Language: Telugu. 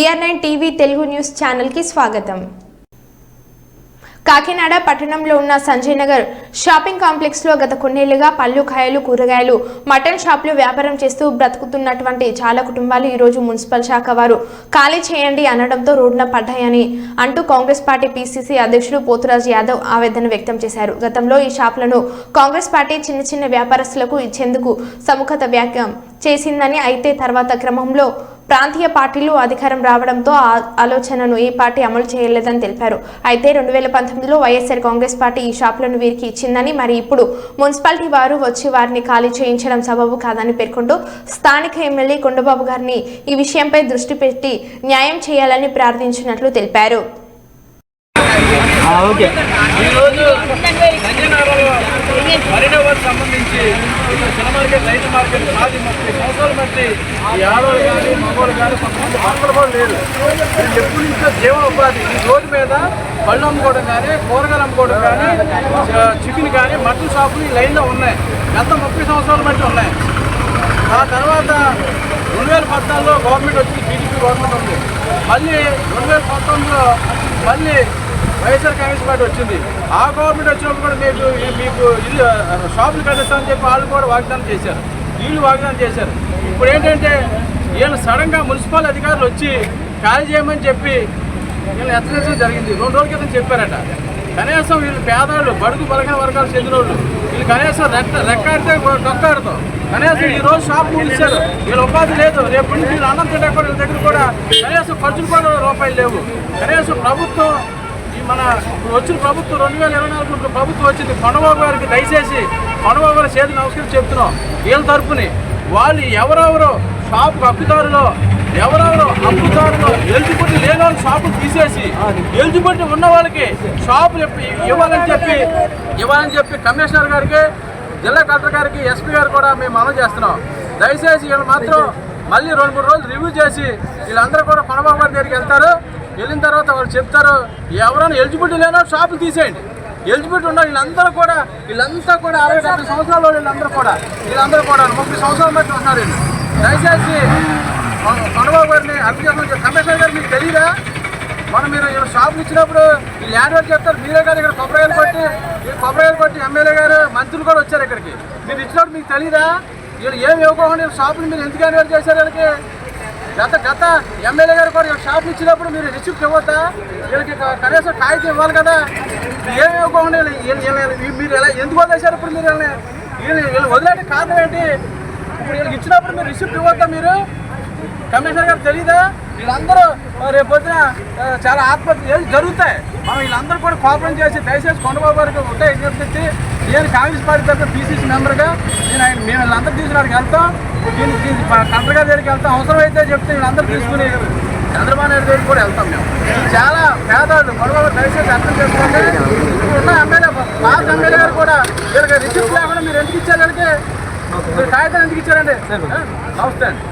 Year nine TV Telugu news ఛానల్కి స్వాగతం. కాకినాడ పట్టణంలో ఉన్న సంజయ్ నగర్ షాపింగ్ కాంప్లెక్స్లో గత కొన్నేళ్ళుగా పళ్ళు కాయలు కూరగాయలు మటన్ షాప్లు వ్యాపారం చేస్తూ బ్రతుకుతున్నటువంటి చాలా కుటుంబాలు ఈరోజు మున్సిపల్ శాఖ వారు ఖాళీ చేయండి అనడంతో రోడ్డున పడ్డాయని అంటూ కాంగ్రెస్ పార్టీ పీసీసీ అధ్యక్షుడు పోతురాజ్ యాదవ్ ఆవేదన వ్యక్తం చేశారు. గతంలో ఈ షాపులను కాంగ్రెస్ పార్టీ చిన్న చిన్న వ్యాపారస్తులకు ఇచ్చేందుకు సముఖత వ్యాఖ్యం చేసిందని అయితే తర్వాత క్రమంలో ప్రాంతీయ పార్టీలు అధికారం రావడంతో ఆ ఆలోచనను ఈ పార్టీ అమలు చేయలేదని తెలిపారు. అయితే రెండు వేల పంతొమ్మిదిలో వైఎస్ఆర్ కాంగ్రెస్ పార్టీ ఈ షాపులను వీరికి ఇచ్చిందని మరి ఇప్పుడు మున్సిపాలిటీ వారు వచ్చి వారిని ఖాళీ చేయించడం సబబు కాదని పేర్కొంటూ స్థానిక ఎమ్మెల్యే కొండబాబు గారిని ఈ విషయంపై దృష్టి పెట్టి న్యాయం చేయాలని ప్రార్థించినట్లు తెలిపారు. పరిణామాలకు సంబంధించి ఇక్కడ చిన్న మార్కెట్ రైతు మార్కెట్ మాది ముప్పై సంవత్సరాల బట్టి ఈ ఆడవాళ్ళు కానీ మగవాళ్ళు కానీ కొంతమంది భర్తలు కూడా లేరు. వీళ్ళు ఎప్పటి నుంచో జీవనోపాధి ఈ రోజు మీద పళ్ళు అమ్ముకోవడం కానీ కూరగాయలు అమ్ముకోవడం కానీ చికెన్ కానీ మటన్ షాపులు ఈ లైన్లో ఉన్నాయి. గత ముప్పై సంవత్సరాల బట్టి ఉన్నాయి. ఆ తర్వాత రెండు వేల పద్నాలుగులో గవర్నమెంట్ వచ్చింది టీడీపీ గవర్నమెంట్ ఉంది. మళ్ళీ రెండు వేల పంతొమ్మిదిలో మళ్ళీ వైఎస్ఆర్ కాంగ్రెస్ పార్టీ వచ్చింది. ఆ గవర్నమెంట్ వచ్చినప్పుడు కూడా మీకు మీకు ఇల్లు షాపులు కట్టిస్తామని చెప్పి వాళ్ళు కూడా వాగ్దానం చేశారు. వీళ్ళు వాగ్దానం చేశారు. ఇప్పుడు ఏంటంటే వీళ్ళు సడన్గా మున్సిపల్ అధికారులు వచ్చి ఖాళీ చేయమని చెప్పి వీళ్ళు హెచ్చరించడం జరిగింది. రెండు రోజుల క్రితం చెప్పారట. కనీసం వీళ్ళు పేదవాళ్ళు బడుగు బలహీన వర్గాలు చెందిన వాళ్ళు వీళ్ళు కనీసం రెక్క రెక్కాడితే డొక్కాడుతాం కనీసం ఈ రోజు షాప్ మూసేశారు వీళ్ళ ఉపాధి లేదు. రేపు నుంచి వీళ్ళు అన్నం తింటే కూడా వీళ్ళ దగ్గర కూడా కనీసం ఖర్చులు కూడా రూపాయలు లేవు. కనీసం ప్రభుత్వం మన ఇప్పుడు వచ్చిన ప్రభుత్వం రెండు వేల ఇరవై నాలుగు ప్రభుత్వం వచ్చింది. కొండబాబు గారికి దయచేసి కొండబాబు గారి చేతి నమస్కారం చెప్తున్నాం. వీళ్ళ తరపుని వాళ్ళు ఎవరెవరో షాపు హక్కుదారులో ఎవరెవరో అప్పుదారులో ఎలిజిబిలిటీ లేని వాళ్ళు షాపులు తీసేసి ఎలిజిబిలిటీ ఉన్న వాళ్ళకి షాపులు ఇవ్వాలని చెప్పి ఇవ్వాలని చెప్పి కమిషనర్ గారికి జిల్లా కలెక్టర్ గారికి ఎస్పీ గారు కూడా మేము అమలు చేస్తున్నాం. దయచేసి వీళ్ళు మాత్రం మళ్ళీ రెండు మూడు రోజులు రివ్యూ చేసి వీళ్ళందరూ కూడా కొనబాబు గారి దగ్గరికి వెళ్తారు. వెళ్ళిన తర్వాత వాళ్ళు చెప్తారు ఎవరైనా ఎలిజిబిలిటీ లేనో షాపులు తీసేయండి. ఎలిజిబిలిటీ ఉన్న వీళ్ళందరూ కూడా వీళ్ళంతా కూడా అరవై డెబ్బై సంవత్సరాల వాళ్ళు వీళ్ళందరూ కూడా వీళ్ళందరూ కూడా ముప్పై సంవత్సరాల మధ్య ఉన్నారు వీళ్ళు. దయచేసి కొనబాబు గారిని అభిజ్ఞానం కమిషనర్ గారు మీకు తెలియదా మనం మీరు ఇక్కడ షాపులు ఇచ్చినప్పుడు ఈ ల్యాండ్ చెప్తారు మీరే కాదు ఇక్కడ కొబ్బరికాయలు కొట్టి ఈ కొబ్బరికాయలు కొట్టి ఎమ్మెల్యే గారు మంత్రులు కూడా వచ్చారు ఇక్కడికి. మీరు ఇచ్చినప్పుడు మీకు తెలియదా వీళ్ళు ఏం ఇవ్వకుండా వీళ్ళ షాపులు మీరు ఎందుకు యాన్యువల్ చేశారు వీళ్ళకి? గత గత ఎమ్మెల్యే గారు కూడా షాప్ ఇచ్చినప్పుడు మీరు రిసిప్ట్ ఇవ్వద్దా వీళ్ళకి కనీసం కాగితం ఇవ్వాలి కదా? ఏం ఇవ్వకుండా మీరు ఎలా ఎందుకు వదిలేశారు ఇప్పుడు మీరు వీళ్ళని? వీళ్ళు వీళ్ళు కారణం ఏంటి? ఇప్పుడు వీళ్ళకి ఇచ్చినప్పుడు మీరు రిసిప్ట్ ఇవ్వద్దా మీరు? కమిషనర్ గారు తెలీదా? వీళ్ళందరూ రేపు పొద్దున చాలా ఆత్మహత్యలు జరుగుతాయి? మనం వీళ్ళందరూ కూడా కోఆపరేట్ చేసి దయచేసి కొండబాబు గారికి ఒకటే విజ్ఞప్తి నేను కాంగ్రెస్ పార్టీ తరఫున బీసీసీ మెంబర్గా నేను ఆయన మేము వీళ్ళందరూ తీసుకున్నాడికి వెళ్తాం. గారి దగ్గరికి వెళ్తాం. అవసరమైతే చెప్తే వీళ్ళందరూ తీసుకుని చంద్రబాబు నాయుడు దగ్గరికి కూడా వెళ్తాం మేము. చాలా పేదవాళ్ళు గారు దయచేసి అర్థం చేసుకోండి ఇప్పుడు ఉన్న ఎమ్మెల్యే పాత ఎమ్మెల్యే గారు కూడా వీళ్ళకి రిసిప్ట్ లేకుండా మీరు ఎందుకు ఇచ్చారు వీళ్ళకి మీరు కాగితాలు ఎందుకు ఇచ్చారండి? నమస్తే అండి.